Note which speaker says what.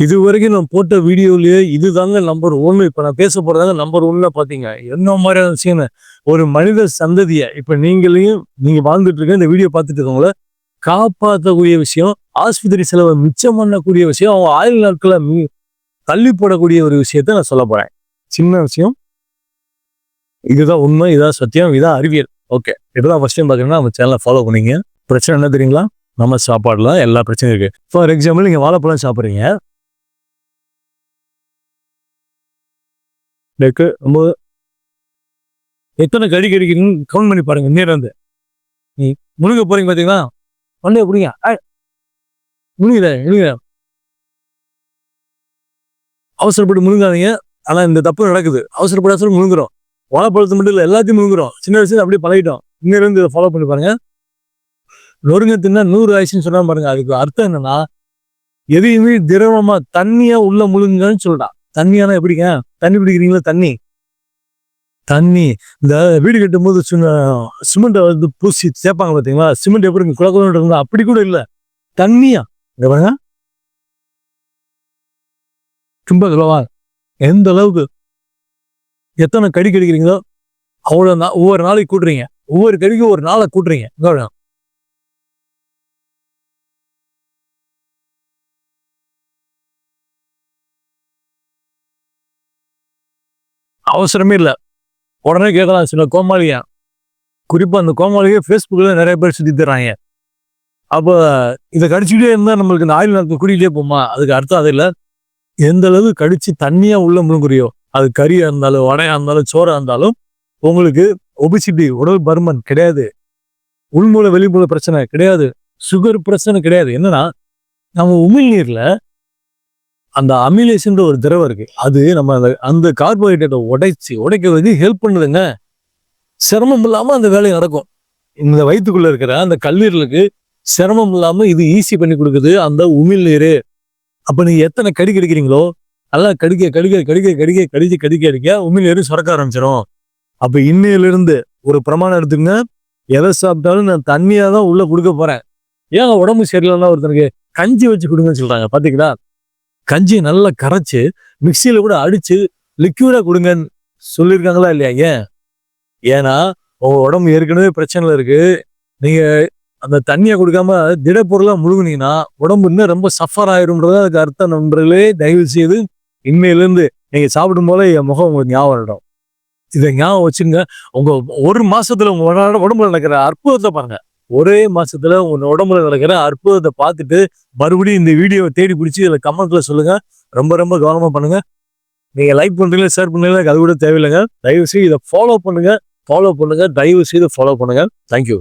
Speaker 1: இது வரைக்கும் நான் போட்ட வீடியோலயே இதுதாங்க நம்பர் ஒன்று இப்போ நான் பேச போறதாங்க நம்பர் ஒன்ல பாத்தீங்க. என்ன மாதிரியான விஷயம் ஒரு மனித சந்ததியை இப்போ நீங்களையும் நீங்க வாழ்ந்துட்டு இருக்க இந்த வீடியோ பார்த்துட்டு இருக்கவங்கள காப்பாற்றக்கூடிய விஷயம் ஆஸ்பத்திரி செலவை மிச்சம் பண்ணக்கூடிய விஷயம் அவங்க ஆயுள் நாட்களை மீ- தள்ளி போடக்கூடிய ஒரு விஷயத்த நான் சொல்ல போறேன். சின்ன விஷயம். இதுதான் உண்மை இதான் சத்தியம் இதான் அறிவியல். ஓகே இப்பதான் ஃபர்ஸ்ட் டைம் பார்க்குறீங்கன்னா நம்ம சேனலை ஃபாலோ பண்ணீங்க. பிரச்சனை என்ன தெரியுங்களா? நம்ம சாப்பாடுல எல்லா பிரச்சனையும் இருக்கு. ஃபார் எக்ஸாம்பிள் நீங்கள் வாழைப்பழம் சாப்பிட்றீங்க. டெக்கு ரொம்ப எத்தனை கடி கடிக்கிறீங்கன்னு கவுண்ட் பண்ணி பாருங்க நேரம் வந்து நீ முழுங்க போறீங்க பாத்தீங்களா? ஒன்றே பிடிங்க. முழுங்குத முழுங்க அவசரப்பட்டு முழுங்காதீங்க. ஆனா இந்த தப்பு நடக்குது. அவசரப்பட அவசரம் முழுங்குறோம். வாழைப்பழத்தை மட்டும் இல்லை எல்லாத்தையும் முழுங்குறோம். சின்ன வயசுல அப்படியே பழகிட்டோம். இங்க இதை ஃபாலோ பண்ணி பாருங்க. நொறுங்க தின்னா நூறு ஆயிடுச்சுன்னு சொன்னா பாருங்க அதுக்கு அர்த்தம் என்னன்னா எதையுமே திரவமா தண்ணியா உள்ள முழுங்கன்னு சொல்றான் தண்ணியானா எப்படிங்க? தண்ணி பிடிக்கிறீங்களா? தண்ணி. தண்ணி. இந்த வீடு கட்டும் போது சிமெண்ட்டை வந்து பூசி சேர்ப்பாங்க பார்த்தீங்களா சிமெண்ட் எப்படி குழ குளம் இருந்தா அப்படி கூட இல்லை. தண்ணியா? இங்க பாருங்க. ரொம்ப கிலோவா எந்த அளவுக்கு? எத்தனை கடி கடிக்கிறீங்களோ அவ்வளோ ஒவ்வொரு நாளைக்கு கூட்டுறீங்க. ஒவ்வொரு கடிக்கும் ஒரு நாளை கூட்டுறீங்க. அவசரமே இல்லை. உடனே கேட்கலாம் சில கோமாளியா குறிப்பாக அந்த கோமாளியை ஃபேஸ்புக்கில் நிறைய பேர் சுத்தி தர்றாங்க அப்போ இதை கடிச்சுக்கிட்டே இருந்தால் நம்மளுக்கு இந்த ஆயுள் நாட்கள் குடிக்கிட்டே போமா அதுக்கு அர்த்தம் அது இல்லை. எந்த அளவு கடிச்சு தண்ணியாக உள்ள முழுங்குறியோ அது கறியாக இருந்தாலும் வடையா இருந்தாலும் சோறாக இருந்தாலும் உங்களுக்கு ஒபிசிட்டி உடல் பருமன் கிடையாது. உள்மூல வெளிமூல பிரச்சனை கிடையாது. சுகர் பிரச்சனை கிடையாது. என்னன்னா நம்ம உமிழ்நீரில் அந்த அமிலேஷன்ற ஒரு திரவம் இருக்கு. அது நம்ம அந்த அந்த கார்போஹைட்ரேட்டை உடைச்சி உடைக்கிறதுக்கு ஹெல்ப் பண்ணுதுங்க. சிரமம் இல்லாமல் அந்த வேலை நடக்கும். இந்த வயிற்றுக்குள்ள இருக்கிற அந்த கல்லீரலுக்கு சிரமம் இல்லாமல் இது ஈஸி பண்ணி கொடுக்குது அந்த உமிழ் நீர். அப்போ நீங்கள் எத்தனை கடி கடிக்கிறீங்களோ நல்லா கடிக்க கடிக்க கடிக்க கடிக்க கடிச்சு கடிக்க கடிக்க உமிழ்நீர் சுரக்க ஆரம்பிச்சிடும் அப்போ இன்னையிலிருந்து ஒரு பிரமாணம் எடுத்துங்க எதை சாப்பிட்டாலும் நான் தண்ணியாக தான் உள்ளே கொடுக்க போகிறேன் ஏன் உடம்பு சரியில்லைன்னா ஒருத்தனுக்கு கஞ்சி வச்சு கொடுங்கன்னு சொல்கிறாங்க பார்த்தீங்களா கஞ்சியை நல்லா கரைச்சு மிக்சியில் கூட அடிச்சு லிக்யூடாக கொடுங்கன்னு சொல்லியிருக்காங்களா இல்லையா? ஏன்? ஏன்னா உங்க உடம்பு ஏற்கனவே பிரச்சனையில் இருக்கு. நீங்க அந்த தண்ணியை கொடுக்காம திடப்பொருளாக முழுகுனீங்கன்னா உடம்பு இன்னும் ரொம்ப சஃபர் ஆயிரும்ன்றது அதுக்கு அர்த்தம் நண்பர்களே தயவு செய்து இன்னையிலிருந்து நீங்க சாப்பிடும் போல என் முகம் உங்களுக்கு ஞாபகம் இடம் இதை ஞாபகம் வச்சுங்க உங்க ஒரு மாசத்துல உங்க உடம்புல நடக்கிற அற்புதத்தை பாருங்க. ஒரே மாசத்துல உங்க உடம்புல நடக்கிற அற்புதத்தை பார்த்துட்டு மறுபடியும் இந்த வீடியோவை தேடி பிடிச்சி இதில் கமெண்ட்ல சொல்லுங்க. ரொம்ப ரொம்ப கவனமா பண்ணுங்க. நீங்க லைக் பண்றீங்களா ஷேர் பண்றீங்களா அது கூட தேவையில்லைங்க. தயவு செய்து இதை ஃபாலோ பண்ணுங்க. ஃபாலோ பண்ணுங்க. தயவு செய்து ஃபாலோ பண்ணுங்க தேங்க்யூ